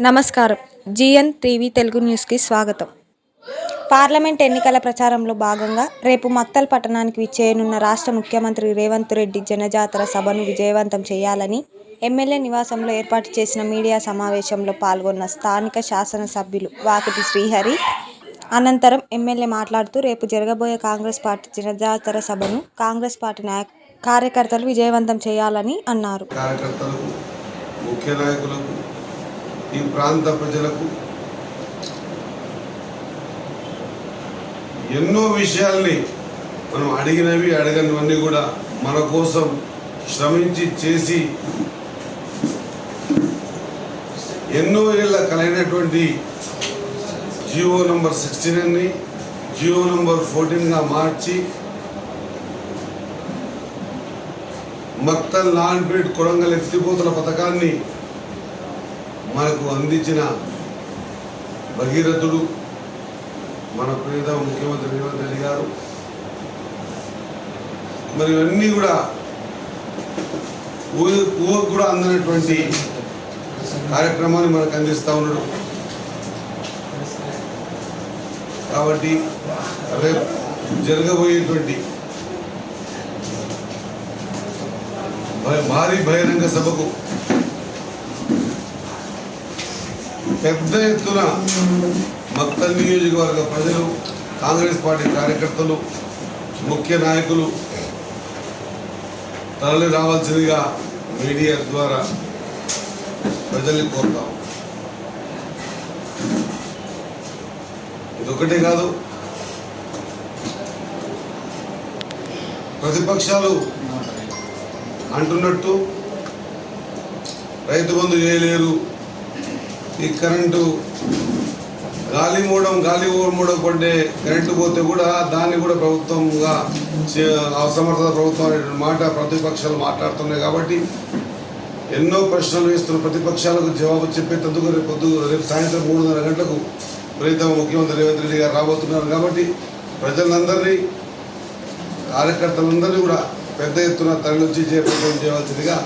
నమస్కారం. GN TV Telugu న్యూస్కి స్వాగతం. పార్లమెంట్ ఎన్నికల ప్రచారంలో భాగంగా రేపు మక్తల్ పట్టణానికి విచ్చేయనున్న రాష్ట్ర ముఖ్యమంత్రి రేవంత్ రెడ్డి జనజాతర సభను విజయవంతం చేయాలని ఎమ్మెల్యే నివాసంలో ఏర్పాటు చేసిన మీడియా సమావేశంలో పాల్గొన్న స్థానిక శాసనసభ్యులు వాకిటి శ్రీహరి అనంతరం ఎమ్మెల్యే మాట్లాడుతూ రేపు జరగబోయే కాంగ్రెస్ పార్టీ జనజాతర సభను కాంగ్రెస్ పార్టీ నాయక కార్యకర్తలు విజయవంతం చేయాలని అన్నారు. కార్యకర్తలకు ముఖ్య నాయకులకు ఈ ప్రాంత ప్రజలకు ఎన్నో విషయాల్ని మనం అడిగినవి అడగనివన్నీ కూడా మన కోసం శ్రమించి చేసి ఎన్నో ఏళ్ళ కలైనటువంటి జియో నంబర్ సిక్స్టీ నైన్ని జియో నంబర్ ఫోర్టీన్గా మార్చి మక్తల్ నాన్పేట్ కొడంగల్ ఎత్తిపోతల పథకాన్ని మనకు అందించిన భగీరథుడు మన ప్రేత ముఖ్యమంత్రి రేవంత్ రెడ్డి గారు. మరి ఇవన్నీ కూడా ఊహ ఊహకు కూడా అందినటువంటి కార్యక్రమాన్ని మనకు అందిస్తూ ఉన్నాడు. కాబట్టి రేపు జరగబోయేటువంటి భారీ బహిరంగ సభకు పెద్ద ఎత్తున మక్తల్ నియోజకవర్గ ప్రజలు కాంగ్రెస్ పార్టీ కార్యకర్తలు ముఖ్య నాయకులు తరలి రావాల్సిందిగా మీడియా ద్వారా ప్రజల్ని కోరుతాం ఇదొకటే కాదు ప్రతిపక్షాలు అంటున్నట్టు రైతు బంధు చేయలేరు ఈ కరెంటు గాలి మూడం గాలి మూడం పడ్డే కరెంటు పోతే కూడా దాన్ని కూడా ప్రభుత్వంగా అసమర్థత ప్రభుత్వం అనే మాట ప్రతిపక్షాలు మాట్లాడుతున్నాయి కాబట్టి ఎన్నో ప్రశ్నలు వేస్తున్న ప్రతిపక్షాలకు జవాబు చెప్పేటందుకు రేపు పొద్దు రేపు సాయంత్రం మూడున్నర గంటలకు ప్రీతమ ముఖ్యమంత్రి రేవంత్ రెడ్డి గారు రాబోతున్నారు కాబట్టి ప్రజలందరినీ కార్యకర్తలందరినీ కూడా పెద్ద ఎత్తున తరలించి చేపట్టడం చేయవలసిందిగా